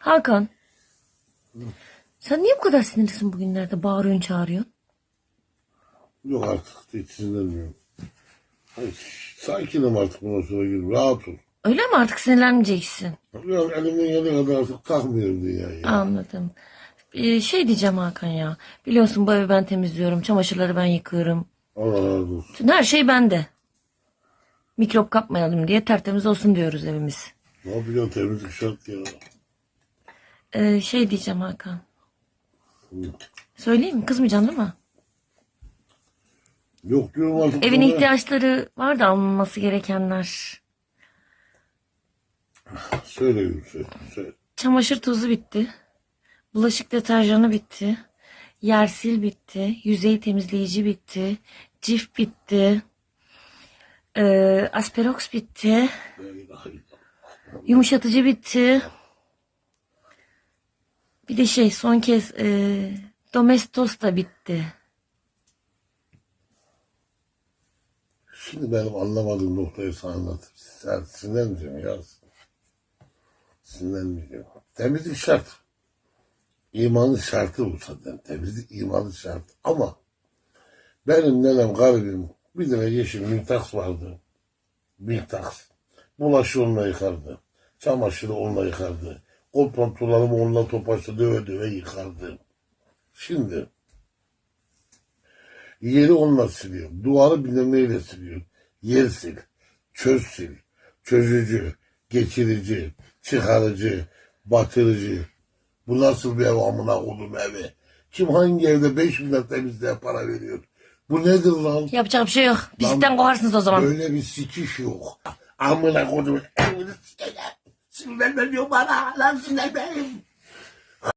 Hakan. Sen niye bu kadar sinirlisin bugünlerde? Bağırıyorsun çağırıyorsun. Yok artık hiç sinirlenmiyorum. Ay, sakinim artık bundan sonra gülüm. Rahat ol. Öyle mi artık sinirlenmeyeceksin? Yok elimden geldiği kadar artık takmıyorum dünyayı. Anladım. Ee, şey diyeceğim Hakan ya. Biliyorsun bu evi ben temizliyorum. Çamaşırları ben yıkıyorum. Allah razı olsun. Bütün her şey bende. Mikrop kapmayalım diye tertemiz olsun diyoruz evimiz. Ne yapacaksın temizlik şart ya. Ee, şey diyeceğim Hakan. Söyleyeyim mi? Kızmayacaksın değil mi? Yok diyorum artık. Evin ihtiyaçları var da alınması gerekenler. Söyle gülüm söyle. Çamaşır tuzu bitti. Bulaşık deterjanı bitti. Yersil bitti. Yüzey temizleyici bitti. Cif bitti. Ee, Asperox bitti. Yumuşatıcı bitti. Bir de şey son kez e, Domestos da bitti. Şimdi benim anlamadığım noktayı sana anlatayım. Sen sinirlenmeyeceğim ya. Sinirlenmeyeceğim. Temizlik şart. İmanın şartı bu zaten. Temizlik imanın şartı. Ama benim nenem garibim bir tane yeşil mintaks vardı. Mintaks. Bulaşığı onunla yıkardı. Çamaşırı onunla yıkardı. Kol pantolonlarımı onunla topaçla döve döve yıkardı. Şimdi Yeri onunla siliyor. Duvarı bilmem neyle siliyor. Yer sil. Çöz sil. Çözücü. Geçirici. Çıkarıcı. Batırıcı. Bu nasıl bir ev amına koydum evi? Kim hangi evde 5 milyar temizliğe para veriyor? Bu nedir lan? Yapacak bir şey yok. Bizden kovarsınız o zaman. Böyle bir sikiş yok. Amına koydum evini sikeceğim. Singbẹgbẹ ni ó bá bá láti sinẹgbẹ.